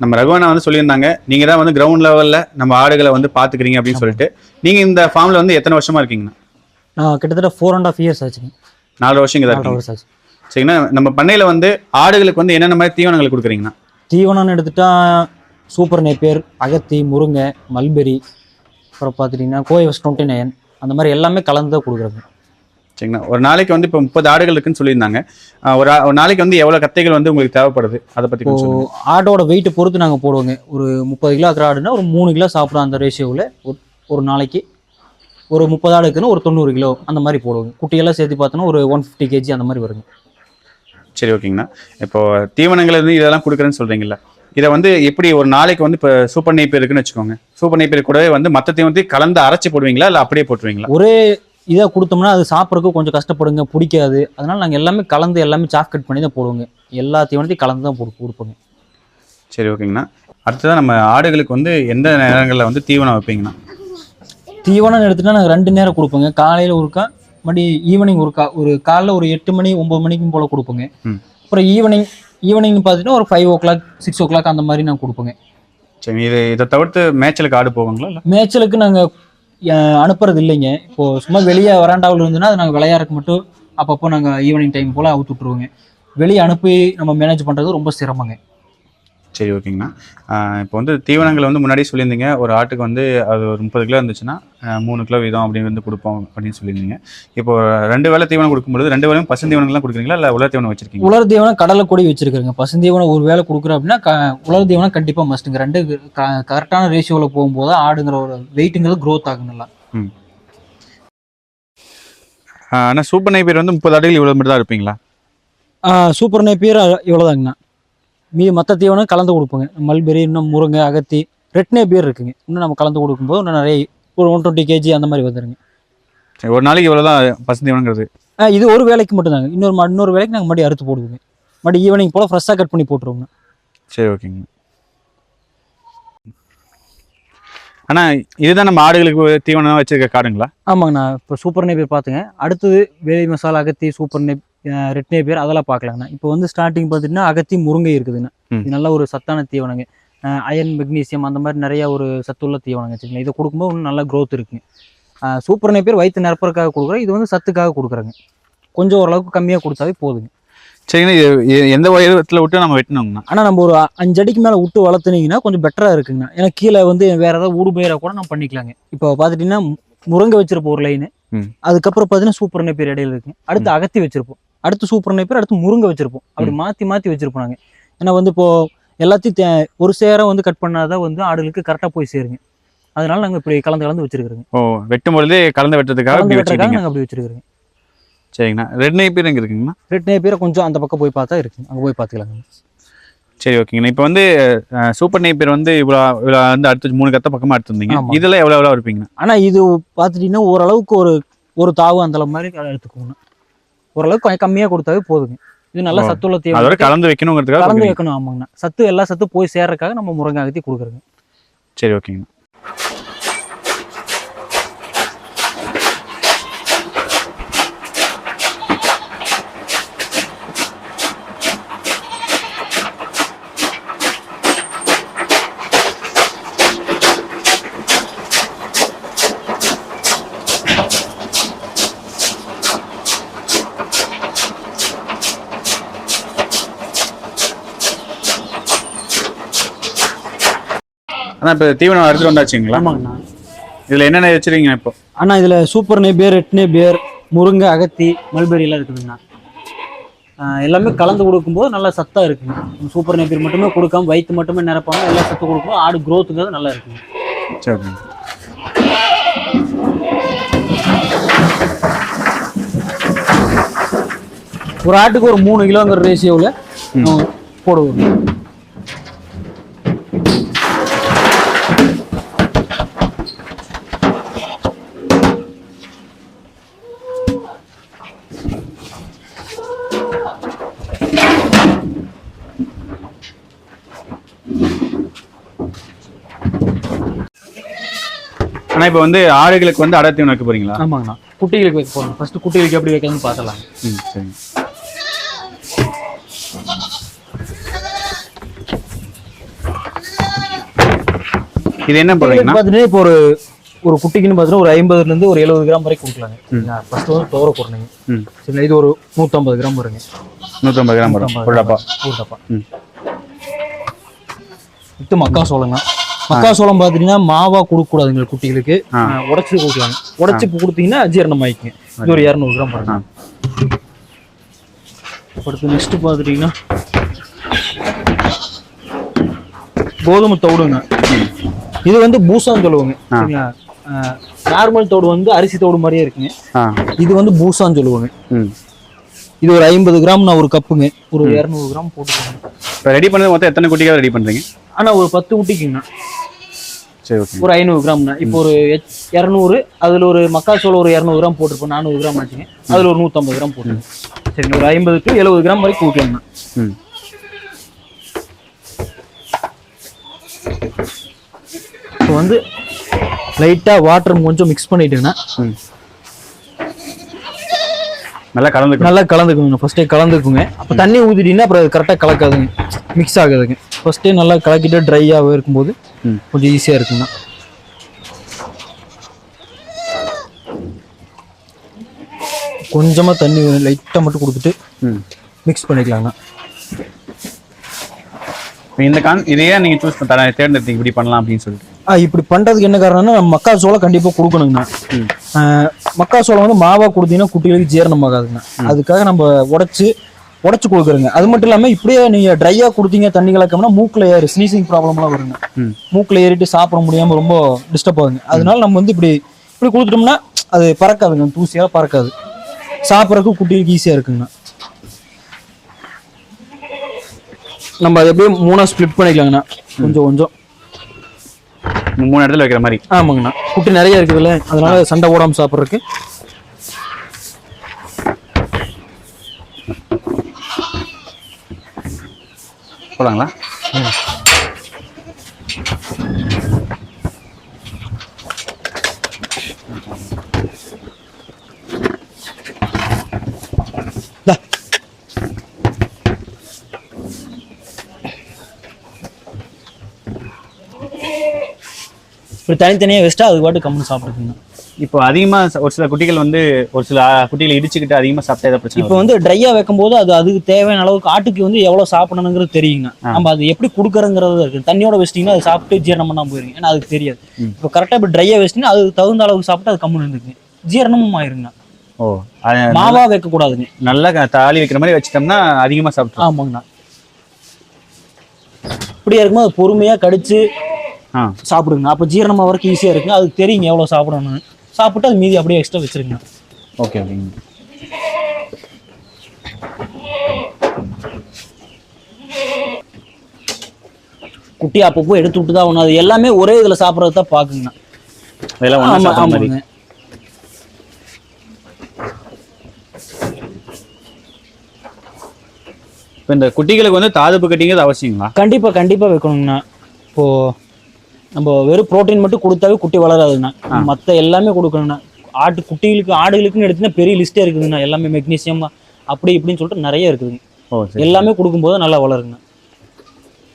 நம்ம ரகுவனா வந்து சொல்லியிருந்தாங்க நீங்க தான் வந்து கிரவுண்ட் லெவல்ல நம்ம ஆடுகளை வந்து பாத்துக்கிறீங்க அப்படின்னு சொல்லிட்டு. நீங்க இந்த ஃபார்ம்ல வந்து எத்தனை வருஷமா இருக்கீங்கண்ணா? நான் கிட்டத்தட்ட ஃபோர் அண்ட் ஆஃப் இயர்ஸ் ஆச்சுங்க. நாலு வருஷம் இங்கே தான் ஆச்சு. சரிங்களா நம்ம பண்ணையில வந்து ஆடுகளுக்கு வந்து என்னென்ன மாதிரி தீவனங்கள் கொடுக்குறீங்கண்ணா? தீவனம்னு எடுத்துட்டா சூப்பர் நேப்பியர் அகத்தி முருங்கை மல்பெரி அப்புறம் பார்த்துட்டிங்கன்னா கோயவஸ் டுவெண்ட்டி நைன் அந்த மாதிரி எல்லாமே கலந்து தான் கொடுக்குறாங்க சரிங்களா? ஒரு நாளைக்கு வந்து இப்போ முப்பது ஆடுகள் இருக்குன்னு சொல்லியிருந்தாங்க. ஒரு நாளைக்கு வந்து எவ்வளவு கத்தைகள் வந்து உங்களுக்கு தேவைப்படுது? அதை பத்தி கொஞ்சம் இப்போ சொல்லுங்க. ஆட்டோட வெயிட்டை பொறுத்து நாங்கள் போடுவோங்க. ஒரு முப்பது கிலோ இருக்கிற ஆடுனா ஒரு மூணு கிலோ சாப்பிட்றோம் அந்த ரேஷியோவில் ஒரு ஒரு நாளைக்கு ஒரு முப்பது ஆடு இருக்குன்னா ஒரு தொண்ணூறு கிலோ அந்த மாதிரி போடுவோங்க. குட்டியெல்லாம் சேர்த்து பார்த்தோன்னா ஒரு ஒன் ஃபிஃப்டி கேஜி அந்த மாதிரி வருங்க. சரி ஓகேங்கண்ணா. இப்போ தீவனங்கள் வந்து இதெல்லாம் கொடுக்குறேன்னு சொல்றீங்கல்ல. இதை வந்து எப்படி ஒரு நாளைக்கு வந்து இப்போ சூப்பர் நெய்ப்பேர் இருக்குன்னு வச்சுக்கோங்க. சூப்பர் நெய்ப்பேர் கூடவே வந்து மற்ற தீவனத்தையும் கலந்து அரைச்சி போடுவீங்களா? இல்லை அப்படியே போட்டுருவீங்களா? ஒரே இதாக கொடுத்தோம்னா அது சாப்பிட்றதுக்கு கொஞ்சம் கஷ்டப்படுங்க பிடிக்காது. அதனால நாங்கள் எல்லாமே கலந்து எல்லாமே சாஃப்ட் கட் பண்ணி தான் போடுவோங்க. எல்லா தீவனத்தையும் கலந்து தான் போட்டு கொடுப்போங்க. சரி ஓகேங்கண்ணா. அடுத்ததான் நம்ம ஆடுகளுக்கு வந்து எந்த நேரங்களில் வந்து தீவனம் வைப்பீங்கண்ணா? தீவனம்னு எடுத்துட்டா நாங்கள் ரெண்டு நேரம் கொடுப்போங்க. காலையில் ஒருக்கா மறுபடி ஈவினிங் ஒருக்கா ஒரு காலைல ஒரு எட்டு மணி ஒம்பது மணிக்கும் போல் கொடுப்போங்க. அப்புறம் ஈவினிங் ஈவினிங் பார்த்துட்டா ஒரு five o'clock six o'clock அந்த மாதிரி நான் கொடுப்போங்க. சரி இது இதை தவிர்த்து மேய்ச்சலுக்கு ஆடு போவாங்களா மேய்ச்சலுக்கு நாங்கள் அனுப்புறது இல்லைங்க. இப்போ சும்மா வெளியே வராண்டாவில் இருந்துன்னா அது நாங்கள் விளையாடுறதுக்கு மட்டும் அப்பப்போ நாங்கள் ஈவினிங் டைம் போல் அவுத்து விட்ருவோங்க வெளியே அனுப்பி நம்ம மேனேஜ் பண்ணுறது ரொம்ப சிரமங்க. சரி ஓகேங்கண்ணா. இப்போ வந்து தீவனங்கள் வந்து முன்னாடியே சொல்லியிருந்தீங்க. ஒரு ஆட்டுக்கு வந்து அது ஒரு முப்பது கிலோ இருந்துச்சுன்னா மூணு கிலோ வீதம் அப்படி வந்து கொடுப்போம் அப்படின்னு சொல்லியிருந்தீங்க. இப்போ ரெண்டு வேளை தீவனம் கொடுக்கும்போது ரெண்டு வேளையும் பசு தீவனங்கள்லாம் கொடுக்குறீங்களா? இல்லை உலர் தீவனம் வச்சிருக்கீங்க உலர் தீவனம் கடலை கொடி வச்சிருக்கிறேங்க. பசுந்தீவனம் ஒரு வேளை கொடுக்குறோம் அப்படின்னா உலர் தீவனம் கண்டிப்பாக மஸ்ட்டுங்க ரெண்டு கரெக்டான ரேஷியோவில் போகும்போது ஆடுங்கிற ஒரு வெயிட்டுங்கிறது க்ரோத் ஆகும் நல்லா. ஆனால் சூப்பர் நைப்பேர் வந்து முப்பது ஆடுகள் இவ்வளோ மட்டும் தான் இருப்பீங்களா சூப்பர் நேப்பியர் இவ்வளோதாங்கண்ணா மீ மற்ற தீவனம் கலந்து கொடுப்போங்க. மல்பெரி இன்னும் முருங்கை அகத்தி ரெட் நேப்பியர் இருக்குங்க. இன்னும் நம்ம கலந்து கொடுக்கும்போது இன்னும் நிறைய ஒரு ஒன் டுவெண்ட்டி கேஜி அந்த மாதிரி வந்துருங்க. சரி ஒரு நாளைக்கு இவ்வளோ தான் பசு தீவனங்கிறது? ஆ, இது ஒரு வேலைக்கு மட்டும்தாங்க. இன்னொரு இன்னொரு வேலைக்கு நாங்கள் மறுபடியும் அறுத்து போடுவோங்க. மறுபடியும் ஈவினிங் போல் ஃப்ரெஷ்ஷாக கட் பண்ணி போட்டுருவோங்க. சரி ஓகேங்க. ஆனால் இதுதான் நம்ம ஆடுகளுக்கு தீவனம் வச்சிருக்க காடுங்களா? ஆமாங்கண்ணா. இப்போ சூப்பர் நேப்பியர் பார்த்துங்க. அடுத்தது வேலி மசாலா அகத்தி சூப்பர் நெப் ரெட் நேப்பியர் அதெல்லாம் பார்க்கலாங்கண்ணா. இப்போ வந்து ஸ்டார்டிங் பார்த்துட்டிங்கன்னா அகத்தி முருங்கை இருக்குதுண்ணா. இது நல்ல ஒரு சத்தான தீவனங்க. அயன் மெக்னீசியம் அந்த மாதிரி நிறைய ஒரு சத்துள்ள தீவனங்க வச்சுக்கலாம் இதை கொடுக்கும்போது இன்னும் நல்ல க்ரோத் இருக்குங்க. அஹ் சூப்பர் நேப்பியர் வயிற்று நிரப்புறதுக்காக கொடுக்குறோம். இது வந்து சத்துக்காக கொடுக்குறாங்க. கொஞ்சம் ஓரளவுக்கு கம்மியாக கொடுத்தாவே போதுங்க. சரிங்கண்ணா எந்த உயரத்தில் விட்டு நம்ம வெட்டணுங்கண்ணா ஆனால் நம்ம ஒரு அஞ்சு அடிக்கு மேலே விட்டு வளர்த்துனீங்கன்னா கொஞ்சம் பெட்டராக இருக்குங்கண்ணா. ஏன்னா கீழே வந்து வேற ஏதாவது ஊடு பயிராக கூட நம்ம பண்ணிக்கலாங்க. இப்போ பார்த்துட்டிங்கன்னா முருங்கை வச்சிருப்போம் ஒரு லைனு. அதுக்கப்புறம் பார்த்தீங்கன்னா சூப்பர் நெப்பேர் இடையில இருக்குங்க. அடுத்து அகத்தி வச்சிருப்போம். அடுத்து சூப்பர் நெப்பேர் அடுத்து முருங்கை வச்சிருப்போம். அப்படி மாற்றி மாற்றி வச்சிருப்போம் நாங்கள் ஏன்னா வந்து இப்போ எல்லாத்தையும் ஒரு சேரம் வந்து கட் பண்ணாதான் வந்து ஆடுகளுக்கு கரெக்டாக போய் சேருங்க. அதனால நாங்கள் இப்படி கலந்து கலந்து வச்சிருக்கிறோங்க. ஓ வெட்டும் பொழுதே கலந்து வெட்டுறதுக்காக இப்படி வெட்டுறதுக்காக நாங்கள் அப்படி வச்சிருக்கிறோங்க. சரிங்கண்ணா. ரெட் நைப்பேர் எங்கே இருக்குங்கண்ணா? ரெட் நெப்பேரை கொஞ்சம் அந்த பக்கம் போய் பார்த்தா இருக்குங்க அங்கே போய் பார்த்துக்கலாங்க. சரி ஓகேங்கண்ணா. இப்போ வந்து சூப்பர் நெய்ப்பேர் வந்து இவ்வளோ இவ்வளோ வந்து அடுத்து மூணு கத்த பக்கமாக எடுத்துருந்தீங்க. இதெல்லாம் எவ்வளோ எவ்வளோ இருப்பீங்கண்ணா? ஆனால் இது பார்த்துட்டிங்கன்னா ஓரளவுக்கு ஒரு ஒரு தாவு அந்த மாதிரி எடுத்துக்கோங்க ஓரளவுக்கு கொஞ்சம் கம்மியாக கொடுத்தாவே போதுங்க. இது நல்ல. சத்துள்ள தீவனம். கலந்து வைக்கணுங்கிறதுக்காக கலந்து. வைக்கணும் ஆமாங்கண்ணா சத்து எல்லா சத்து போய் சேர்றதுக்காக நம்ம முருங்கை அகத்தி கொடுக்குறோங்க. சரி ஓகேங்கண்ணா அண்ணா இப்போ தீவனம் அறுத்துட்டு வந்தாச்சுங்களா? ஆமாங்கண்ணா. இதில் என்னென்ன வச்சிருக்கீங்க இப்போ? அண்ணா இதில் சூப்பர் நேபியர் ரெட் நேபியர் முருங்கை அகத்தி மல்பெரி எல்லாம் இருக்குதுங்கண்ணா எல்லாமே கலந்து கொடுக்கும்போது நல்லா சத்தாக இருக்குங்க. சூப்பர் நேபியர் மட்டுமே கொடுக்காம வயிற்று மட்டுமே நிரப்பாம எல்லா சத்து கொடுக்கும்போது ஆடு க்ரோத்துங்கிறது நல்லா இருக்குங்க. சரி. ஒரு ஆட்டுக்கு ஒரு மூணு கிலோங்கிற ரேஷியோவில் போடுவோம். ஆனால் இப்போ வந்து ஆடுகளுக்கு வந்து அடை தீவனம் வைக்க போறீங்களா? ஆமாங்கண்ணா. குட்டிகளுக்கு வைக்க போகிறோம் ஃபஸ்ட்டு குட்டிகளுக்கு எப்படி வைக்கலாம்னு பார்த்துலாம் ம் சரிங்க இது என்ன போடுறீங்கன்னா பார்த்தீங்கன்னா இப்போ ஒரு ஒரு குட்டிக்குன்னு பார்த்தீங்கன்னா ஒரு ஐம்பதுல இருந்து ஒரு எழுபது கிராம் வரைக்கும் கொடுக்கலாங்க. ஃபர்ஸ்ட் வந்து துவர குறணுங்க ம். சரிங்களா? இது ஒரு நூற்றம்பது கிராம் வருங்க. நூற்றம்பது கிராம் வரும். ஒரு டப்பா. ஒரு டப்பா. ம். இது மக்காசோளங்க மக்காசோளம் பார்த்தீங்கன்னா மாவா கொடுக்கக்கூடாதுங்க குட்டிகளுக்கு. ஆ. உடச்சி கொடுக்கலாங்க. உடச்சி கொடுத்தீங்கன்னா ஜீரணம் ஆயிக்குங்க. இது ஒரு இரநூறு கிராம் பாருங்க. அடுத்து நெக்ஸ்ட் பார்த்துட்டீங்கன்னா கோதுமை தவிடுங்க. இது வந்து பூசான்னு சொல்லுவாங்க. நார்மல் தோடு வந்து அரிசி தோடு மாதிரியே இருக்குங்க. இது வந்து பூசான்னு சொல்லுவாங்க. இது ஒரு ஐம்பது கிராம் நான் ஒரு கப்புங்க. ஒரு இரநூறு கிராம் போட்டுக்கோங்க. இப்போ ரெடி பண்ணது மொத்தம் எத்தனை குட்டிக்காக ரெடி பண்ணுறீங்க ஆனா ஒரு பத்து குட்டிக்குங்கண்ணா சரி ஓகே ஒரு ஐநூறு கிராம்ண்ணா இப்போ ஒரு இரநூறு அதுல ஒரு மக்காச்சோளம் ஒரு இரநூறு கிராம் போட்டிருப்போம். நானூறு கிராம் ஆச்சுங்க. அதுல ஒரு நூற்றம்பது கிராம் போட்டுருங்க சரி ஒரு ஐம்பது டு எழுபது கிராம் வரைக்கும் ஊற்றலாம்ண்ணா ம். இப்போ வந்து லைட்டா வாட்டர் கொஞ்சம் மிக்ஸ் பண்ணிட்டுங்கன்னா ம். நல்லா கலந்துக்கணும். நல்லா கலந்துக்குங்க ஃபர்ஸ்டே கலந்துக்குங்க. அப்போ தண்ணி ஊற்றிட்டீங்கன்னா அப்புறம் கரெக்டாக கலக்காதுங்க. மிக்ஸ் ஆகாதுங்க. ஃபர்ஸ்டே நல்லா கலக்கிட்டு ட்ரையாக இருக்கும்போது. கொஞ்சம் ஈஸியாக இருக்குங்கண்ணா கொஞ்சமாக தண்ணி லைட்டாக மட்டும் கொடுத்துட்டு ம். மிக்ஸ் பண்ணிக்கலாங்கண்ணா இந்த கான் இதையே நீங்கள் சூஸ் பண்ண தேர்ந்தெடுத்தீங்க இப்படி பண்ணலாம் அப்படின்னு சொல்லிட்டு. ஆ இப்படி பண்ணுறதுக்கு என்ன காரணம்னா நம்ம மக்காச்சோளம் கண்டிப்பாக கொடுக்கணுங்கண்ணா. ம். ஆ, மக்காச்சோளம் வந்து மாவா கொடுத்தீங்கன்னா குட்டிகளுக்கு ஜீரணம் ஆகாதுங்கண்ணா அதுக்காக நம்ம உடச்சி உடச்சி கொடுக்குறோங்க. அது மட்டும் இல்லாமல் இப்படியே நீங்கள் ட்ரையாக கொடுத்தீங்க தண்ணி கலக்கம்னா மூக்கில் ஏறி ஸ்னீசிங் ப்ராப்ளம்லாம் வருங்க. ம். மூக்கில் ஏறிட்டு சாப்பிட முடியாமல் ரொம்ப டிஸ்டர்ப் ஆகுங்க. அதனால நம்ம வந்து இப்படி இப்படி கொடுத்துட்டோம்னா அது பறக்காதுங்க. தூசியாக பறக்காது. சாப்பிட்றதுக்கு குட்டிகளுக்கு ஈஸியாக இருக்குங்கண்ணா நம்ம அதை எப்படியும் மூணாக ஸ்ப்ளிட் பண்ணிக்கலாங்கண்ணா. கொஞ்சம் கொஞ்சம். மூணு இடத்துல வைக்கிற மாதிரி. ஆமாங்கண்ணா. குட்டி நிறைய இருக்குதுல்ல அதனால சண்டை ஓடாமல் சாப்பிட்றதுக்கு போலாங்களா இந்தா. இப்படி தனித்தனியாக வச்சுட்டா அது பாட்டு கம்முன்னு சாப்பிட்டுக்குங்க இப்போ அதிகமாக ஒரு சில குட்டிகள் வந்து ஒரு சில குட்டிகளை இடிச்சுக்கிட்டு அதிகமாக சாப்பிட்டா ஏதாவது பிரச்சனை இப்போ வந்து ட்ரையா வைக்கும்போது அது அதுக்கு தேவையான அளவுக்கு ஆட்டுக்கு வந்து எவ்வளவு சாப்பிடணுங்கிறது தெரியுங்க. நம்ம அது எப்படி கொடுக்குறங்கிறது இருக்கு. தண்ணியோட வச்சிட்டீங்கன்னா அது சாப்பிட்டு ஜீரணம் பண்ணாம போயிருங்க. ஏன்னா அதுக்கு தெரியாது. இப்போ கரெக்டாக இப்போ ட்ரையா வச்சிட்டீங்கன்னா அதுக்கு தகுந்த அளவுக்கு சாப்பிட்டு அது கம்முன்னு இருந்துக்குங்க. ஜீரணமும் ஆயிருங்க. ஓ அது மாவா வைக்கக்கூடாதுங்க. நல்லா க- தாலி வைக்கிற மாதிரி வச்சிட்டோம்னா அதிகமாக சாப்பிட்றோம் ஆமாங்கண்ணா. இப்படியா இருக்கும்போது அது பொறுமையா கடிச்சு சாப்பிடுங்க. அப்போ ஜீரணமாக வரைக்கும் ஈஸியா இருக்குங்க. அதுக்கு தெரியுங்க எவ்வளவு சாப்பிடணும்னு. சாப்பிட்டு அது மீதி அப்படியே எக்ஸ்ட்ரா வச்சிருங்க. ஓகே ஓகேங்க குட்டி அப்பப்போ எடுத்து விட்டு தான் ஆகணும். அது எல்லாமே ஒரே இதுல சாப்பிட்றது தான் பாக்குங்கண்ணா அதெல்லாம் ஒன்றா சாப்பிட்ற மாதிரி. ஆமாங்க. இப்போ இந்த குட்டிகளுக்கு வந்து தாதுப்பு கட்டிங்கிறது அவசியங்களா? கண்டிப்பா கண்டிப்பா வைக்கணுங்கண்ணா இப்போ நம்ம வெறும் புரோட்டீன் மட்டும் கொடுத்தாவே குட்டி வளராதுங்கண்ணா மத்த எல்லாமே கொடுக்கணுங்கண்ணா ஆட்டு குட்டிகளுக்கு ஆடுகளுக்குன்னு எடுத்தீங்கன்னா பெரிய லிஸ்டே இருக்குதுங்கண்ணா எல்லாமே மெக்னீசியம் அப்படி இப்படின்னு சொல்லிட்டு நிறைய இருக்குதுங்க. எல்லாமே கொடுக்கும்போது நல்லா வளருங்க.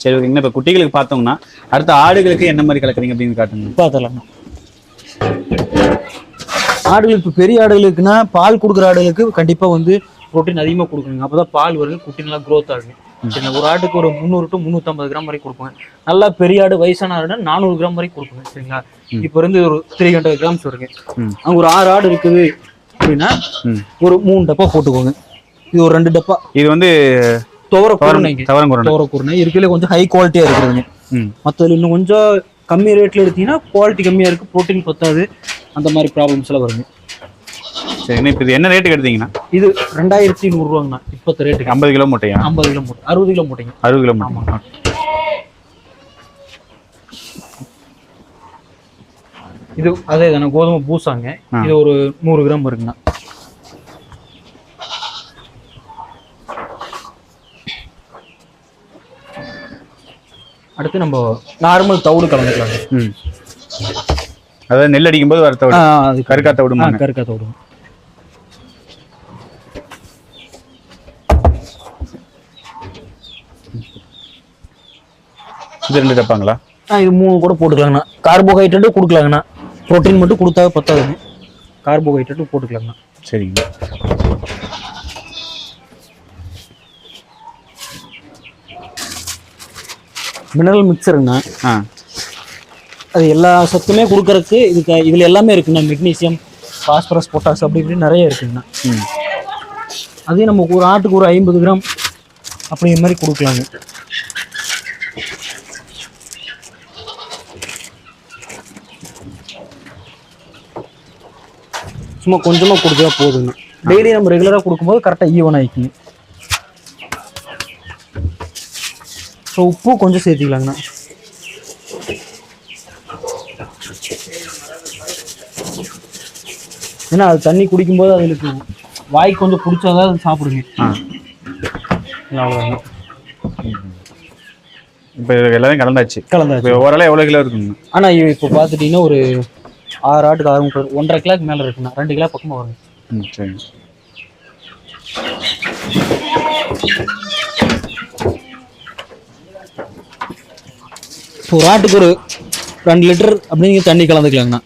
சரி ஓகேங்க இப்போ குட்டிகளுக்கு பார்த்தோம்னா அடுத்த ஆடுகளுக்கு என்ன மாதிரி கலக்குறீங்க அப்படின்னு காட்டுங்க. பார்த்துடலாங்க. ஆடுகளுக்கு இப்போ பெரிய ஆடுகளுக்குன்னா பால் கொடுக்குற ஆடுகளுக்கு கண்டிப்பா வந்து புரோட்டீன் அதிகமாக கொடுக்கணுங்க. அப்பதான் பால் வருங்க குட்டி நல்லா growth ஆகுங்க சரிங்களா ஒரு ஆட்டுக்கு ஒரு முந்நூறு டு முந்நூற்றம்பது கிராம் வரைக்கும் கொடுப்போங்க நல்லா பெரிய ஆடு வயசான ஆடுனா நானூறு கிராம் வரைக்கும் கொடுப்போங்க சரிங்களா? இப்போ இருந்து ஒரு த்ரீ ஹண்ட்ரட் கிராம்ஸ் வருங்க. ம். அங்கே ஒரு ஆறு ஆடு இருக்குது அப்படின்னா ஒரு மூணு டப்பா போட்டுக்கோங்க. இது ஒரு ரெண்டு டப்பா. இது வந்து துவர குருணைங்க. துவர குருணை. இருக்கிறதுல கொஞ்சம் ஹை குவாலிட்டியாக இருக்குதுங்க. மற்றதுல இன்னும் கொஞ்சம் கம்மி ரேட்ல எடுத்தீங்கன்னா குவாலிட்டி கம்மியா இருக்கு புரோட்டீன் பத்தாது. அந்த மாதிரி ப்ராப்ளம்ஸ் எல்லாம் வருங்க. சரிங்க இப்போ இது என்ன ரேட்டுக்கு எடுத்தீங்கன்னா? இது ரெண்டாயிரத்தி நூறுரூவாங்கண்ணா இப்போத்த ரேட்டுக்கு ஐம்பது கிலோ மூட்டையா? ஐம்பது கிலோ மூட்டை அறுபது கிலோ மூட்டைங்க. அறுபது கிலோ மூட்டை. இது அதே தானே கோதுமை பூசாங்க. இது ஒரு நூறு கிராம் வருங்கண்ணா அடுத்து நம்ம நார்மல் தவிடு கலந்துக்கலாங்க. ம். அதாவது நெல் அடிக்கும்போது வர தவிடு. ஆ, விடுமாங்க கருக்கா தவிடு இது ரெண்டு டப்பாங்களா ஆ இது மூணு கூட போட்டுக்கலாங்கண்ணா. கார்போஹைட்ரேட்டும் கொடுக்கலாங்கண்ணா. ப்ரோட்டீன் மட்டும் கொடுத்தா பத்தாதுங்க. கார்போஹைட்ரேட்டும் போட்டுக்கலாங்கண்ணா. சரிங்க. மினரல் மிக்சருங்கண்ணா ஆ. அது எல்லா சத்துமே கொடுக்கறதுக்கு இதுக்கு இதில் எல்லாமே இருக்குண்ணா மெக்னீசியம் பாஸ்பரஸ் பொட்டாஸ் அப்படி இப்படி நிறைய இருக்குங்கண்ணா. அதே நம்ம ஒரு ஆட்டுக்கு ஒரு ஐம்பது கிராம் அப்படிங்கிற மாதிரி கொடுக்கலாங்க. சும்மா கொஞ்சமாக கொடுத்தா போதுங்க டெய்லி நம்ம ரெகுலராக கொடுக்கும்போது கரெக்டாக ஈவன் ஆகிக்குங்க ஸோ உப்பு கொஞ்சம் சேர்த்திக்கலாங்கண்ணா. ஏன்னா அது தண்ணி குடிக்கும்போது அதுக்கு வாய்க்கு கொஞ்சம் பிடிச்சாதான் அது சாப்பிடுங்க. ஆ. அவ்வளோதாங்க இப்போ எல்லாமே கலந்தாச்சு. கலந்தாச்சு. ஓரளவு எவ்வளோ கிலோ இருக்குங்க? ஆனால் இப்போ பார்த்துட்டிங்கன்னா ஒரு ஆறு ஆட்டுக்கு ஆறு முட்டை ஒன்றரை கிலோக்கு மேலே இருக்குண்ணா. ரெண்டு கிலோ பக்கமாக வருங்க. ம் சரிங்க இப்போ ஒரு ஆட்டுக்கு ஒரு ரெண்டு லிட்டர் அப்படிங்கிற தண்ணி கலந்துக்கலாங்கண்ணா.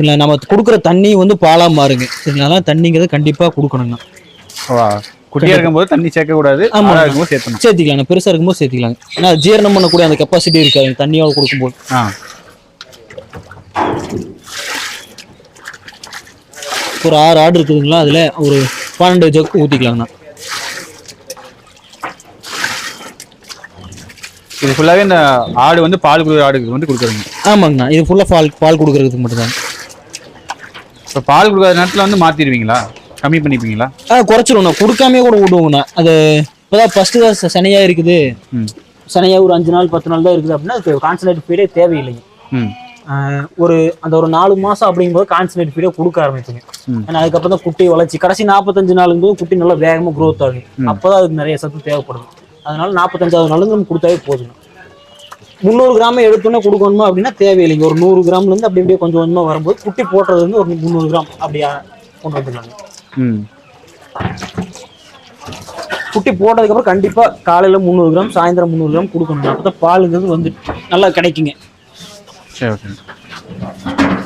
இல்லை நம்ம கொடுக்குற தண்ணி வந்து பாலாக மாறுங்க. சரிங்களா? தண்ணிங்கிறத கண்டிப்பாக கொடுக்கணுங்கண்ணா. குட்டியாக இருக்கும்போது தண்ணி சேர்க்கக்கூடாது ஆமா. ஆடாக இருக்கும்போது சேர்த்தணும் சேர்த்திக்கலாங்க பெருசாக இருக்கும்போது சேர்த்திக்கலாங்க. ஏன்னா ஜீரணம் பண்ணக்கூடிய அந்த கெப்பாசிட்டி இருக்காது தண்ணியோட கொடுக்கும்போது. ஆ. ஒரு ஆறு ஆடு இருக்குதுங்களா அதில் ஒரு பன்னெண்டு ஜக்கு ஊற்றிக்கலாங்கண்ணா இது ஃபுல்லாகவே இந்த ஆடு வந்து பால் கொடுக்குற ஆடுக்கு வந்து கொடுக்குறீங்க. ஆமாங்கண்ணா இது ஃபுல்லாக பால் பால் கொடுக்கறதுக்கு மட்டும்தாங்க. இப்போ பால் கொடுக்காத நேரத்தில் வந்து மாற்றிடுவீங்களா கம்மி பண்ணிப்பீங்களா? ஆ குறைச்சிருவோண்ணா கொடுக்காமே கூட விடுவோங்கண்ணா அது இப்போதான் ஃபஸ்ட்டு தான் ச- சனியா இருக்குது. ம். சனியா ஒரு அஞ்சு நாள் பத்து நாள் தான் இருக்குது அப்படின்னா கான்சன்ட்ரேட் ஃபீடே தேவையில்லைங்க. ம். ஒரு அந்த ஒரு நாலு மாதம் அப்படிங்கும்போது கான்சன்ட்ரேட் ஃபீடே கொடுக்க ஆரம்பிச்சுங்க. ஏன்னா அதுக்கப்புறம் தான் குட்டி வளர்ச்சி. கடைசி நாற்பத்தஞ்சு நாளுங்கும்போது குட்டி நல்லா வேகமாக க்ரோத் ஆகுங்க அப்போ அதுக்கு நிறைய சத்து தேவைப்படுது. அதனால நாற்பத்தஞ்சாவது நாளுங்க நம்ம கொடுத்தாவே போதுங்க. முந்நூறு கிராம் எடுத்தோன்னே கொடுக்கணுமா அப்படின்னா தேவையில்லைங்க. ஒரு நூறு கிராம்லேருந்து அப்படி அப்படியே கொஞ்சம் கொஞ்சமாக வரும்போது குட்டி போட்டுறது வந்து ஒரு முந்நூறு கிராம் அப்படியா கொண்டு வந்துக்கலாங்க ம். குட்டி போட்டதுக்கப்புறம் கண்டிப்பாக காலையில் முந்நூறு கிராம் சாயந்தரம் முந்நூறு கிராம் கொடுக்கணும் அப்போ தான் பாலுங்கிறது வந்து நல்லா கிடைக்குங்க. 네, 제어됩니다.